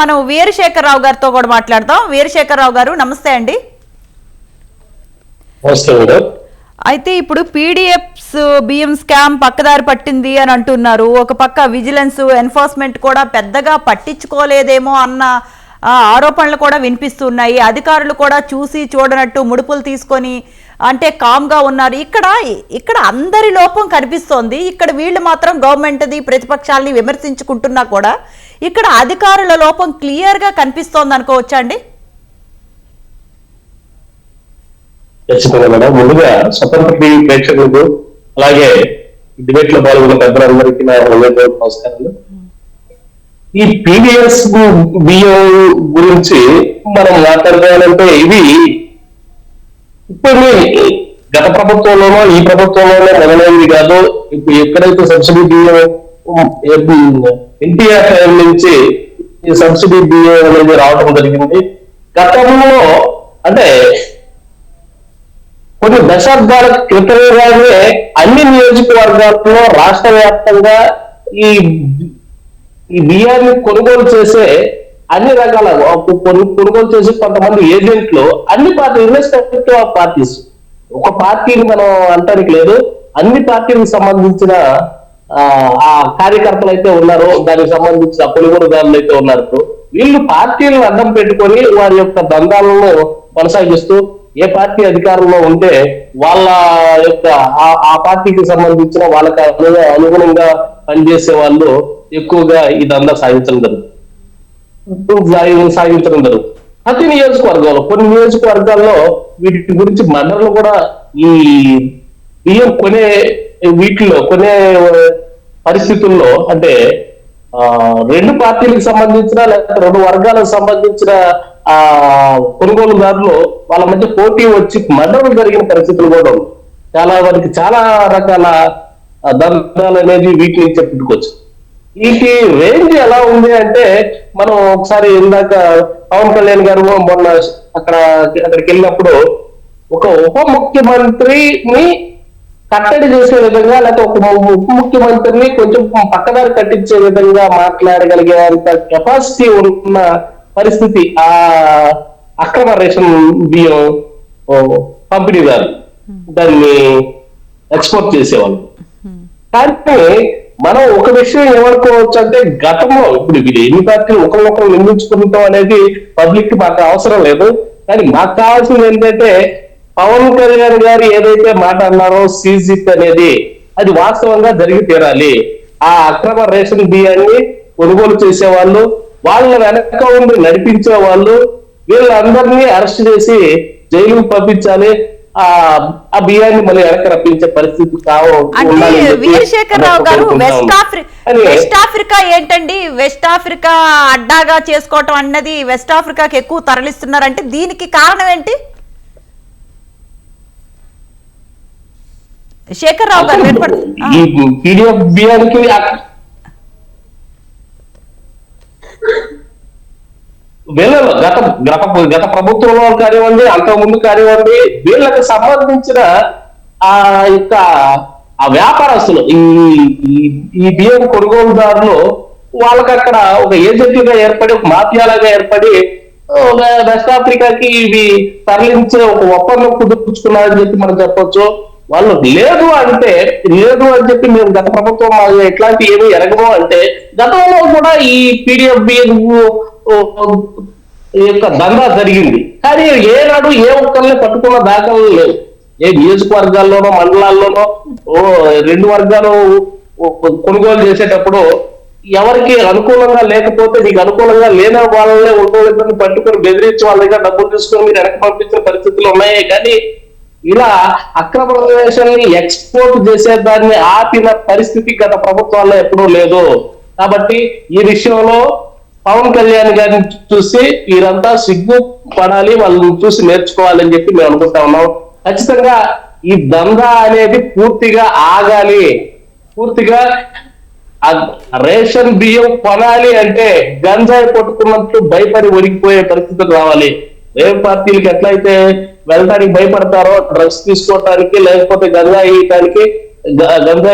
మనం వీరశేఖరరావు గారితో కూడా మాట్లాడదాం. వీరశేఖరరావు గారు నమస్తే అండి. అయితే ఇప్పుడు పీడిఎఫ్స్ బియ్యం స్కామ్ పక్కదారి పట్టింది అని అంటున్నారు. ఒక పక్క విజిలెన్స్ ఎన్ఫోర్స్మెంట్ కూడా పెద్దగా పట్టించుకోలేదేమో అన్న ఆరోపణలు కూడా వినిపిస్తున్నాయి. అధికారులు కూడా చూసి చూడనట్టు ముడుపులు తీసుకొని అంటే కామ్గా ఉన్నారు. ఇక్కడ ఇక్కడ అందరి లోపం కనిపిస్తోంది. ఇక్కడ వీళ్ళు మాత్రం గవర్నమెంట్ది ప్రతిపక్షాలని విమర్శించుకుంటున్నా కూడా ఇక్కడ అధికారుల లోపం క్లియర్గా కనిపిస్తోంది అనుకోవచ్చా అండి? ఖచ్చితంగా మేడం. ముందుగా స్వతంత్ర టీవీ ప్రేక్షకులకు అలాగే డిబేట్లో పాల్గొన్న పెద్దలందరికీ నా హృదయపూర్వక నమస్కారాలు. ఈ పీవీఎస్ బియ్యం గురించి మనం మాట్లాడుకోవాలంటే ఇవి ఇప్పుడు గత ప్రభుత్వంలోనో ఈ ప్రభుత్వంలోనో మొదలైంది కాదు. ఇప్పుడు ఎక్కడైతే సబ్సిడీ బియ్యం ఎన్టీఆర్ టైం నుంచి ఈ సబ్సిడీ బియ్యం అనేది రావడం జరిగింది. గతంలో అంటే కొన్ని దశాబ్దాల క్రితమే అన్ని నియోజకవర్గాల్లో రాష్ట్ర వ్యాప్తంగా ఈ ఈ బియ్యాన్ని కొనుగోలు చేసే అన్ని రకాల కొనుగోలు చేసి కొంతమంది ఏజెంట్లు అన్ని పార్టీ ఇర్రెస్పెక్టివ్ ఆఫ్ పార్టీస్ ఒక పార్టీని మనం అంటానికి లేదు. అన్ని పార్టీలకు సంబంధించిన ఆ, కార్యకర్తలు అయితే ఉన్నారు. దానికి సంబంధించిన కొనుగోలుదారులు అయితే ఉన్నారు వీళ్ళు పార్టీలను అడ్డం పెట్టుకొని వారి యొక్క దందాలను కొనసాగిస్తూ ఏ పార్టీ అధికారంలో ఉంటే వాళ్ళ యొక్క ఆ- ఆ పార్టీకి సంబంధించిన వాళ్ళకి అనుగుణంగా పనిచేసే వాళ్ళు ఎక్కువగా ఈ దందా సాగించడం జరుగుతుంది. సాగించడం జరుగుతుంది ప్రతి నియోజకవర్గంలో కొన్ని నియోజకవర్గాల్లో వీటి గురించి మండలం కూడా ఈ బియ్యం కొనే వీటిలో కొనే పరిస్థితుల్లో అంటే ఆ రెండు పార్టీలకు సంబంధించిన లేకపోతే రెండు వర్గాలకు సంబంధించిన ఆ కొనుగోలుదారులు వాళ్ళ మధ్య పోటీ వచ్చి మర్డర్లు జరిగిన పరిస్థితులు కూడా చాలా వారికి చాలా రకాల ఆ, అనేది వీటి నుంచి పుట్టుకోవచ్చు వీటి రేంజ్ ఎలా ఉంది అంటే మనం ఒకసారి ఇందాక పవన్ కళ్యాణ్ గారు మొన్న అక్కడ అక్కడికి వెళ్ళినప్పుడు ఒక ఉప ముఖ్యమంత్రిని కట్టడి చేసే విధంగా లేకపోతే ఒక ఉప ముఖ్యమంత్రిని కొంచెం పక్కదారి కట్టించే విధంగా మాట్లాడగలిగేంత కెపాసిటీ ఉన్న పరిస్థితి ఆ అక్రమ రేషన్ బియ్యం ఓ, పంపిణీదారు దాన్ని ఎక్స్పోర్ట్ చేసేవాళ్ళు. కానీ మనం ఒక విషయం ఏమనుకోవచ్చు అంటే గతంలో ఇప్పుడు వీళ్ళు ఎన్ని పార్టీలు ఒకరినొకరు నిర్మించుకుంటాం అనేది పబ్లిక్కి మాకు అవసరం లేదు. కానీ మాకు కావాల్సింది ఏంటంటే పవన్ కళ్యాణ్ గారు ఏదైతే మాట అన్నారో సీజిప్ అనేది అది వాస్తవంగా జరిగి తీరాలి. ఆ అక్రమ రేషన్ బియ్యాన్ని కొనుగోలు చేసే వాళ్ళు వాళ్ళ వెనక ఉండి నడిపించే వాళ్ళు వీళ్ళందరినీ అరెస్ట్ చేసి జైలుకు పంపించాలి. ఆ బియ్యాన్ని మళ్ళీ వెనక రప్పించే పరిస్థితి కావు అంటే ఉండాలని చెప్పి వీరశేఖరరావు గారు. వెస్ట్ ఆఫ్రికా వెస్ట్ ఆఫ్రికా ఏంటండి వెస్ట్ ఆఫ్రికా అడ్డాగా చేసుకోవటం అన్నది వెస్ట్ ఆఫ్రికాకి ఎక్కువ తరలిస్తున్నారంటే దీనికి కారణం ఏంటి శేఖర్రావు గారు వినపడు ఈ పీడిఎఫ్ బియ్యానికి అక్- వీళ్ళలో గత గత గత ప్రభుత్వంలో కానివ్వండి అంతకుముందు కానివ్వండి వీళ్ళకి సంబంధించిన ఆ యొక్క ఆ వ్యాపారస్తులు ఈ ఈ- ఈ బియ్యం కొనుగోలుదారులు వాళ్ళకి అక్కడ ఒక ఏజెంట్లుగా ఏర్పడి ఒక మాఫియాలుగా ఏర్పడి ఒక వెస్ట్ ఆఫ్రికాకి ఇవి తరలించే ఒక ఒప్పందం కుదుర్చుకున్నారని చెప్పి మనం చెప్పొచ్చు. వాళ్ళు లేదు అంటే లేదు అని చెప్పి మేము గత ప్రభుత్వం మాకు ఎట్లాంటి ఏమీ ఎరగము అంటే గతంలో కూడా ఈ పీడిఎఫ్ యొక్క దందా జరిగింది. కానీ ఏనాడు ఏ ఒక్కరిని పట్టుకున్న దాఖలు లేవు. ఏ నియోజకవర్గాల్లోనో మండలాల్లోనో ఓ రెండు వర్గాలు కొనుగోలు చేసేటప్పుడు ఎవరికి అనుకూలంగా లేకపోతే నీకు అనుకూలంగా లేని వాళ్ళనే ఉంటుందని పట్టుకొని బెదిరించి వాళ్ళ దగ్గర డబ్బులు తీసుకొని మీరు వెనక్కి పంపించిన పరిస్థితులు ఉన్నాయి. కానీ ఇలా అక్రమ ప్రదేశాన్ని ఎక్స్పోర్ట్ చేసేదాన్ని ఆపిన పరిస్థితి గత ప్రభుత్వాల్లో ఎప్పుడూ లేదు. కాబట్టి ఈ విషయంలో పవన్ కళ్యాణ్ గారిని చూసి వీరంతా సిగ్గు పడాలి వాళ్ళని చూసి నేర్చుకోవాలని చెప్పి మేము అనుకుంటా ఉన్నాం. ఖచ్చితంగా ఈ దందా అనేది పూర్తిగా ఆగాలి. పూర్తిగా రేషన్ బియ్యం కొనాలి అంటే గంజాయి పట్టుకున్నట్లు భయపడి ఒడిగిపోయే పరిస్థితులు రావాలి. ఏ పార్టీలకు ఎట్లయితే వెళ్ళడానికి భయపడతారో డ్రగ్స్ తీసుకోవటానికి లేకపోతే గంగా వేయటానికి గ-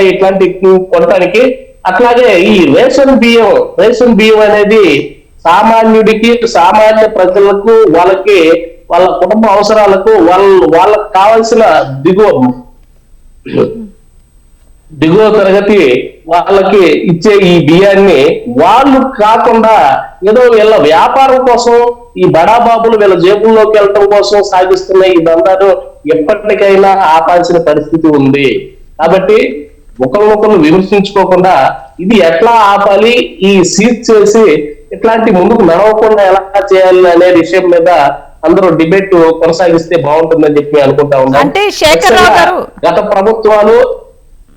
ఇట్లాంటి కొనటానికి అట్లాగే ఈ రేషన్ బియ్యం రేషన్ బియ్యం అనేది సామాన్యుడికి సామాన్య ప్రజలకు వాళ్ళకి వాళ్ళ కుటుంబ అవసరాలకు వాళ్ళ వాళ్ళకి కావాల్సిన దిగువ. దిగువ తరగతి వాళ్ళకి ఇచ్చే ఈ బియ్యాన్ని వాళ్ళు కాకుండా ఏదో వీళ్ళ వ్యాపారం కోసం ఈ బడాబాబులు వీళ్ళ జేబుల్లోకి వెళ్ళటం కోసం సాగిస్తున్న ఈ దందాను ఎప్పటికైనా ఆపాల్సిన పరిస్థితి ఉంది. కాబట్టి ఒకరినొకరు విమర్శించుకోకుండా ఇది ఎట్లా ఆపాలి ఈ సీజ్ చేసి ఇట్లాంటి ముందుకు నడవకుండా ఎలా చేయాలి అనే విషయం మీద అందరూ డిబేట్ కొనసాగిస్తే బాగుంటుందని చెప్పి అనుకుంటా ఉన్నాం గత ప్రభుత్వాలు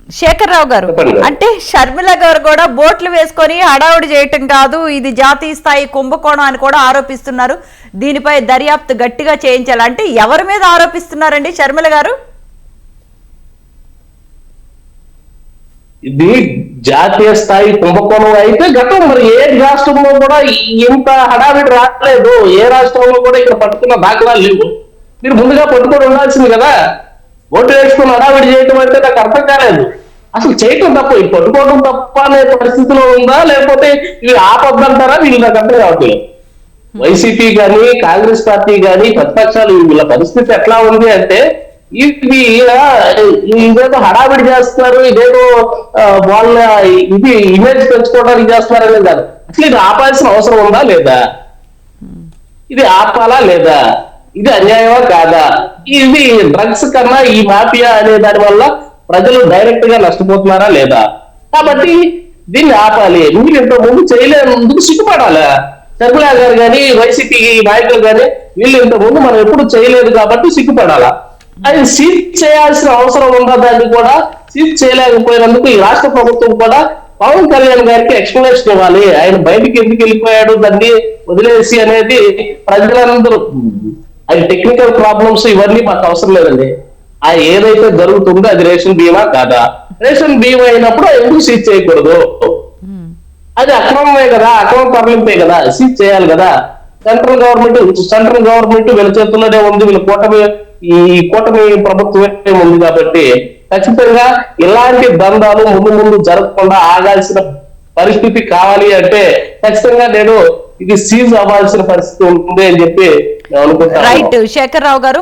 శేఖర్రావు గారు. చెప్పండి. అంటే షర్మిల గారు కూడా బోట్లు వేసుకొని హడావుడి చేయటం కాదు ఇది జాతీయ స్థాయి కుంభకోణం అని కూడా ఆరోపిస్తున్నారు. దీనిపై దర్యాప్తు గట్టిగా చేయించాలి. అంటే ఎవరి మీద ఆరోపిస్తున్నారండి షర్మిల గారు? ఇది జాతీయ స్థాయి కుంభకోణం అయితే గతం మరి ఏ రాష్ట్రంలో కూడా ఇంత హడావిడి రాలేదు. ఏ రాష్ట్రంలో కూడా ఇక్కడ పట్టుకున్న దాఖలాలు లేవు. మీరు ముందుగా పట్టుకొని ఉండాల్సింది కదా. ఓటు వేసుకుని హడావిడి చేయటం అంటే నాకు అర్థం కాలేదు. అసలు చేయటం తప్ప ఈ పట్టుకోవడం తప్ప అనే పరిస్థితిలో ఉందా? లేకపోతే ఇవి ఆపద్దంటారా వీళ్ళు నాకు అర్థం కావట్లేదు. వైసీపీ గాని కాంగ్రెస్ పార్టీ గాని ప్రతిపక్షాలు వీళ్ళ పరిస్థితి ఎట్లా ఉంది అంటే ఇవి ఇదేదో హడావిడి చేస్తున్నారు ఇదేదో వాళ్ళ ఇది ఇమేజ్ పెంచుకోవడానికి చేస్తున్నారనే కాదు. అసలు ఇది ఆపాల్సిన అవసరం ఉందా లేదా? ఇది ఆపాలా లేదా? ఇది అన్యాయమా కాదా? ఇది డ్రగ్స్ కన్నా ఈ మాఫియా అనే దాని వల్ల ప్రజలు డైరెక్ట్గా నష్టపోతున్నారా లేదా? కాబట్టి దీన్ని ఆపాలి. మీరు ఇంత ముందు చేయలేనందుకు సిగ్గుపడాలా? శర్మిలా గారు కానీ వైసీపీ నాయకులు కానీ వీళ్ళు ఇంత ముందు మనం ఎప్పుడు చేయలేదు కాబట్టి సిగ్గుపడాలా? అది సీజ్ చేయాల్సిన అవసరం ఉందా దాన్ని కూడా సీజ్ చేయలేకపోయినందుకు ఈ రాష్ట్ర ప్రభుత్వం కూడా పవన్ కళ్యాణ్ గారికి ఎక్స్ప్లెనేషన్ ఇవ్వాలి. ఆయన బయటికి ఎందుకు వెళ్ళిపోయాడు? దాన్ని వదిలేసి అనేది ప్రజలందరూ అది టెక్నికల్ ప్రాబ్లమ్స్ ఇవన్నీ మాకు అవసరం లేదండి. ఆ ఏదైతే జరుగుతుందో అది రేషన్ బీమా కాదా? రేషన్ బీమా అయినప్పుడు ఎందుకు సీజ్ చేయకూడదు? అది అక్రమమే కదా అక్రమ తరలింపే కదా సీజ్ చేయాలి కదా. సెంట్రల్ గవర్నమెంట్ సెంట్రల్ గవర్నమెంట్ వీళ్ళ చేతుల్లోనే ఉంది వీళ్ళ కూటమి ఈ కూటమి ప్రభుత్వమే ఉంది కాబట్టి ఖచ్చితంగా ఇలాంటి దందాలు ముందు ముందు జరగకుండా ఆగాల్సిన పరిస్థితి కావాలి అంటే ఖచ్చితంగా నేను ఇది సీజ్ అవ్వాల్సిన పరిస్థితి ఉంటుంది అని చెప్పి రైట్ శేఖర్ రావు గారు